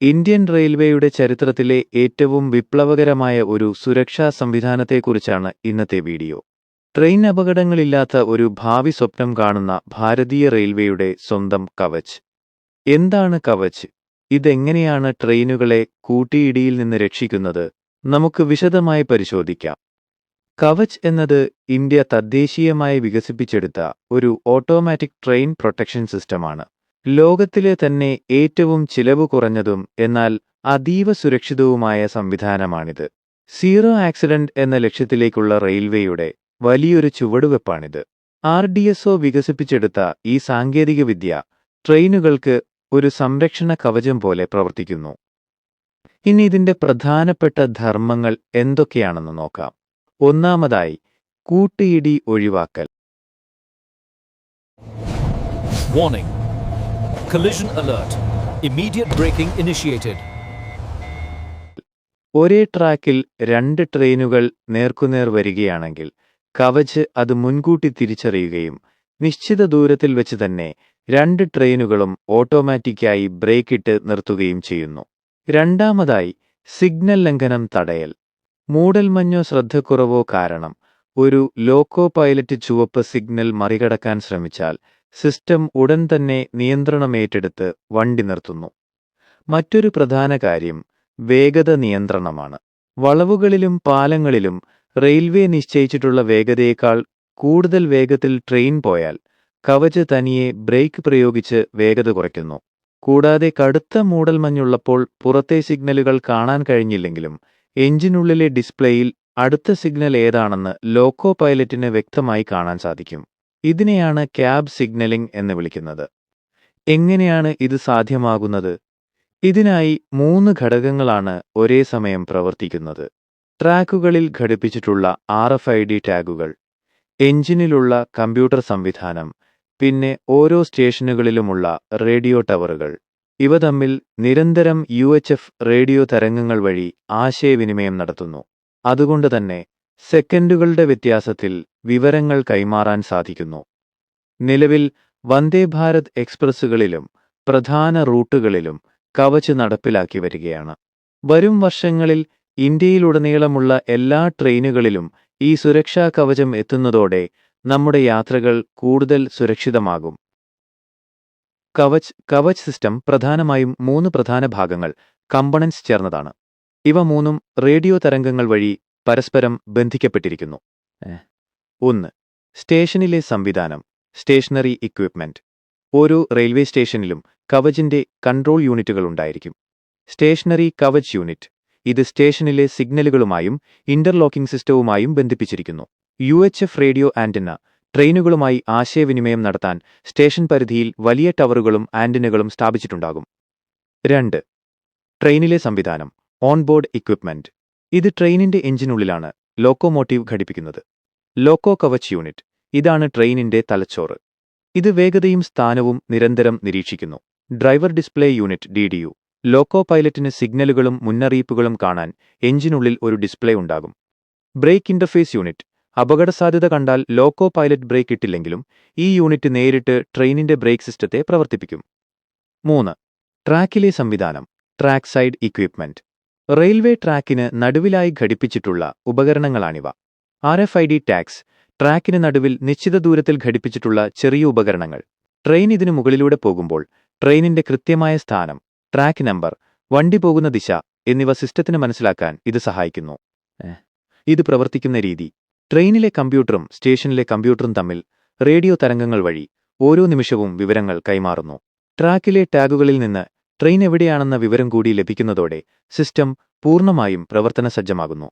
Indian റെയിൽവേയുടെ ചരിത്രത്തിലെ ഏറ്റവും വിപ്ലവകരമായ ഒരു സുരക്ഷാ സംവിധാനത്തെക്കുറിച്ചാണ് ഇന്നത്തെ വീഡിയോ. ട്രെയിൻ അപകടങ്ങളില്ലാത്ത ഒരു ഭാവി സ്വപ്നം കാണുന്ന ഭാരതീയ റെയിൽവേയുടെ സ്വന്തം കവച്. എന്താണ് കവച്? ഇതെങ്ങനെയാണ് ട്രെയിനുകളെ കൂട്ടിയിടിയിൽ നിന്ന് രക്ഷിക്കുന്നത്? നമുക്ക് വിശദമായി പരിശോധിക്കാം. കവച് എന്നത് ഇന്ത്യ തദ്ദേശീയമായി വികസിപ്പിച്ചെടുത്ത ഒരു ഓട്ടോമാറ്റിക് ട്രെയിൻ പ്രൊട്ടക്ഷൻ സിസ്റ്റമാണ്. ലോകത്തിലെ തന്നെ ഏറ്റവും ചിലവ് കുറഞ്ഞതും എന്നാൽ അതീവ സുരക്ഷിതവുമായ സംവിധാനമാണിത്. സീറോ ആക്സിഡന്റ് എന്ന ലക്ഷ്യത്തിലേക്കുള്ള റെയിൽവേയുടെ വലിയൊരു ചുവടുവെപ്പാണിത്. ആർ. ഡി. എസ്. ഒ വികസിപ്പിച്ചെടുത്ത ഈ സാങ്കേതികവിദ്യ ട്രെയിനുകൾക്ക് ഒരു സംരക്ഷണ കവചം പോലെ പ്രവർത്തിക്കുന്നു. ഇനി ഇതിന്റെ പ്രധാനപ്പെട്ട ധർമ്മങ്ങൾ എന്തൊക്കെയാണെന്ന് നോക്കാം. ഒന്നാമതായി കൂട്ടിയിടി ഒഴിവാക്കൽ. Warning. Collision alert. Immediate braking initiated. ഒരേ ട്രാക്കിൽ രണ്ട് ട്രെയിനുകൾ നേർക്കുനേർ വരികയാണെങ്കിൽ കവച് അത് മുൻകൂട്ടി തിരിച്ചറിയുകയും നിശ്ചിത ദൂരത്തിൽ വെച്ച് തന്നെ രണ്ട് ട്രെയിനുകളും ഓട്ടോമാറ്റിക്കായി ബ്രേക്കിട്ട് നിർത്തുകയും ചെയ്യുന്നു. രണ്ടാമതായി സിഗ്നൽ ലംഘനം തടയൽ. മൂടൽമഞ്ഞോ ശ്രദ്ധക്കുറവോ കാരണം ഒരു ലോക്കോ പൈലറ്റ് ചുവപ്പ് സിഗ്നൽ മറികടക്കാൻ ശ്രമിച്ചാൽ സിസ്റ്റം ഉടൻ തന്നെ നിയന്ത്രണമേറ്റെടുത്ത് വണ്ടി നിർത്തുന്നു. മറ്റൊരു പ്രധാന കാര്യം വേഗത നിയന്ത്രണമാണ്. വളവുകളിലും പാലങ്ങളിലും റെയിൽവേ നിശ്ചയിച്ചിട്ടുള്ള വേഗതയേക്കാൾ കൂടുതൽ വേഗത്തിൽ ട്രെയിൻ പോയാൽ കവച് തനിയെ ബ്രേക്ക് പ്രയോഗിച്ച് വേഗത കുറയ്ക്കുന്നു. കൂടാതെ കടുത്ത മൂടൽമഞ്ഞുള്ളപ്പോൾ പുറത്തെ സിഗ്നലുകൾ കാണാൻ കഴിഞ്ഞില്ലെങ്കിലും എഞ്ചിനുള്ളിലെ ഡിസ്പ്ലേയിൽ അടുത്ത സിഗ്നൽ ഏതാണെന്ന് ലോക്കോ പൈലറ്റിന് വ്യക്തമായി കാണാൻ സാധിക്കും. ഇതിനെയാണ് ക്യാബ് സിഗ്നലിംഗ് എന്ന് വിളിക്കുന്നത്. എങ്ങനെയാണ് ഇത് സാധ്യമാകുന്നത്? ഇതിനായി മൂന്ന് ഘടകങ്ങളാണ് ഒരേ സമയം പ്രവർത്തിക്കുന്നത്. ട്രാക്കുകളിൽ ഘടിപ്പിച്ചിട്ടുള്ള ആർ. എഫ്. ഐ. ഡി. ടാഗുകൾ, എഞ്ചിനിലുള്ള കമ്പ്യൂട്ടർ സംവിധാനം, പിന്നെ ഓരോ സ്റ്റേഷനുകളിലുമുള്ള റേഡിയോ ടവറുകൾ. ഇവ തമ്മിൽ നിരന്തരം യു. എച്ച്. എഫ്. റേഡിയോ തരംഗങ്ങൾ വഴി ആശയവിനിമയം നടത്തുന്നു. അതുകൊണ്ട് തന്നെ സെക്കൻഡുകളുടെ വ്യത്യാസത്തിൽ വിവരങ്ങൾ കൈമാറാൻ സാധിക്കുന്നു. നിലവിൽ വന്ദേ ഭാരത് എക്സ്പ്രസ്സുകളിലും പ്രധാന റൂട്ടുകളിലും കവച് നടപ്പിലാക്കി വരികയാണ്. വരും വർഷങ്ങളിൽ ഇന്ത്യയിലുടനീളമുള്ള എല്ലാ ട്രെയിനുകളിലും ഈ സുരക്ഷാ കവചം എത്തുന്നതോടെ നമ്മുടെ യാത്രകൾ കൂടുതൽ സുരക്ഷിതമാകും. കവച് കവച് സിസ്റ്റം പ്രധാനമായും മൂന്ന് പ്രധാന ഭാഗങ്ങൾ കമ്പണൻസ് ചേർന്നതാണ്. ഇവ മൂന്നും റേഡിയോ തരംഗങ്ങൾ വഴി പരസ്പരം ബന്ധിക്കപ്പെട്ടിരിക്കുന്നു. ഒന്ന് സ്റ്റേഷനിലെ സംവിധാനം സ്റ്റേഷനറി ഇക്വിപ്മെന്റ്. ഓരോ റെയിൽവേ സ്റ്റേഷനിലും കവചിന്റെ കൺട്രോൾ യൂണിറ്റുകൾ ഉണ്ടായിരിക്കും. സ്റ്റേഷനറി കവച് യൂണിറ്റ് ഇത് സ്റ്റേഷനിലെ സിഗ്നലുകളുമായും ഇന്റർലോക്കിംഗ് സിസ്റ്റവുമായും ബന്ധിപ്പിച്ചിരിക്കുന്നു. U. H. F. Radio antenna ട്രെയിനുകളുമായി ആശയവിനിമയം നടത്താൻ സ്റ്റേഷൻ പരിധിയിൽ വലിയ ടവറുകളും ആന്റിനകളും സ്ഥാപിച്ചിട്ടുണ്ടാകും. രണ്ട് ട്രെയിനിലെ സംവിധാനം ഓൺബോർഡ് ഇക്വിപ്മെന്റ്. ഇത് ട്രെയിനിന്റെ എഞ്ചിനുള്ളിലാണ് ലോക്കോമോട്ടീവ് ഘടിപ്പിക്കുന്നത്. ലോക്കോ കവച് യൂണിറ്റ് ഇതാണ് ട്രെയിനിന്റെ തലച്ചോറ്. ഇത് വേഗതയും സ്ഥാനവും നിരന്തരം നിരീക്ഷിക്കുന്നു. Driver display unit D. D. U. Loco പൈലറ്റിന് സിഗ്നലുകളും മുന്നറിയിപ്പുകളും കാണാൻ എഞ്ചിനുള്ളിൽ ഒരു ഡിസ്പ്ലേ ഉണ്ടാകും. ബ്രേക്ക് ഇന്റർഫേസ് യൂണിറ്റ് അപകടസാധ്യത കണ്ടാൽ ലോക്കോ പൈലറ്റ് ബ്രേക്ക് ഇട്ടില്ലെങ്കിലും ഈ യൂണിറ്റ് നേരിട്ട് ട്രെയിനിന്റെ ബ്രേക്ക് സിസ്റ്റത്തെ പ്രവർത്തിപ്പിക്കും. മൂന്ന് ട്രാക്കിലെ സംവിധാനം ട്രാക്ക് സൈഡ് ഇക്വിപ്മെന്റ്. റെയിൽവേ ട്രാക്കിന് നടുവിലായി ഘടിപ്പിച്ചിട്ടുള്ള ഉപകരണങ്ങളാണിവ. R. F. I. D. Tags ട്രാക്കിന് നടുവിൽ നിശ്ചിത ദൂരത്തിൽ ഘടിപ്പിച്ചിട്ടുള്ള ചെറിയ ഉപകരണങ്ങൾ. ട്രെയിൻ ഇതിനു മുകളിലൂടെ പോകുമ്പോൾ ട്രെയിനിന്റെ കൃത്യമായ സ്ഥാനം, ട്രാക്ക് നമ്പർ, വണ്ടി പോകുന്ന ദിശ എന്നിവ സിസ്റ്റത്തിന് മനസ്സിലാക്കാൻ ഇത് സഹായിക്കുന്നു. ഇത് പ്രവർത്തിക്കുന്ന രീതി ട്രെയിനിലെ കമ്പ്യൂട്ടറും സ്റ്റേഷനിലെ കമ്പ്യൂട്ടറും തമ്മിൽ റേഡിയോ തരംഗങ്ങൾ വഴി ഓരോ നിമിഷവും വിവരങ്ങൾ കൈമാറുന്നു. ട്രാക്കിലെ ടാഗുകളിൽ നിന്ന് ട്രെയിൻ എവിടെയാണെന്ന വിവരം കൂടി ലഭിക്കുന്നതോടെ സിസ്റ്റം പൂർണമായും പ്രവർത്തനസജ്ജമാകുന്നു.